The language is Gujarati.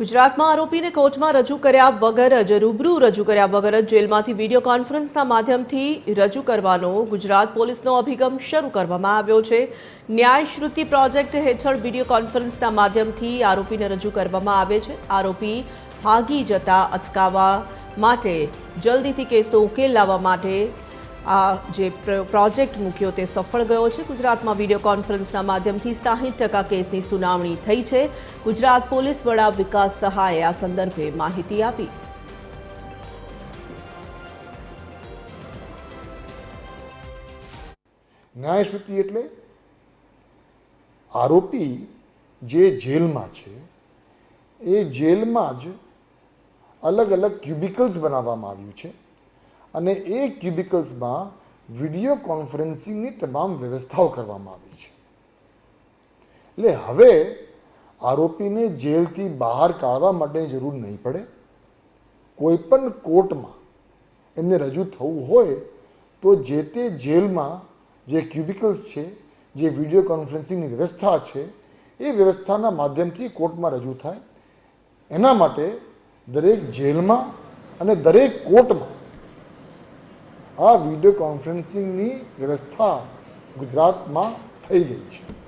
ગુજરાતમાં આરોપીને કોર્ટમાં રજૂ કર્યા વગર જ રૂબરૂ રજૂ કર્યા વગર જ જેલમાંથી વીડિયો કોન્ફરન્સના માધ્યમથી રજૂ કરવાનો ગુજરાત પોલીસનો અભિગમ શરૂ કરવામાં આવ્યો છે. ન્યાયશ્રુતિ પ્રોજેક્ટ હેઠળ વીડિયો કોન્ફરન્સના માધ્યમથી આરોપીને રજૂ કરવામાં આવે છે. આરોપી ભાગી જતા અટકાવવા માટે જલ્દીથી કેસનો ઉકેલ લાવવા માટે આ જે પ્રોજેક્ટ મૂક્યો તે સફળ ગયો છે. ગુજરાતમાં વીડિયો કોન્ફરન્સના માધ્યમથી સાહીઠ ટકા કેસની સુનાવણી થઈ છે. ગુજરાત પોલીસ વડા વિકાસ સહાયે આ સંદર્ભે માહિતી આપી. ન્યાયશ્રુતિ એટલે આરોપી જે જેલમાં છે, એ જેલમાં જ અલગ અલગ ક્યુબિકલ્સ બનાવવામાં આવ્યું છે. અને એ ક્યુબિકલ્સમાં વીડિયો કોન્ફરન્સિંગની તમામ વ્યવસ્થાઓ કરવામાં આવી છે. એટલે હવે આરોપીને જેલથી બહાર કાઢવા માટેની જરૂર નહીં પડે. કોઈ પણ કોર્ટમાં એમને રજૂ થવું હોય તો જે તે જેલમાં જે ક્યુબિકલ્સ છે, જે વીડિયો કોન્ફરન્સિંગની વ્યવસ્થા છે, એ વ્યવસ્થાના માધ્યમથી કોર્ટમાં રજૂ થાય. એના માટે દરેક જેલમાં અને દરેક કોર્ટમાં આ વીડિયો કોન્ફરન્સિંગની વ્યવસ્થા ગુજરાતમાં થઈ ગઈ છે.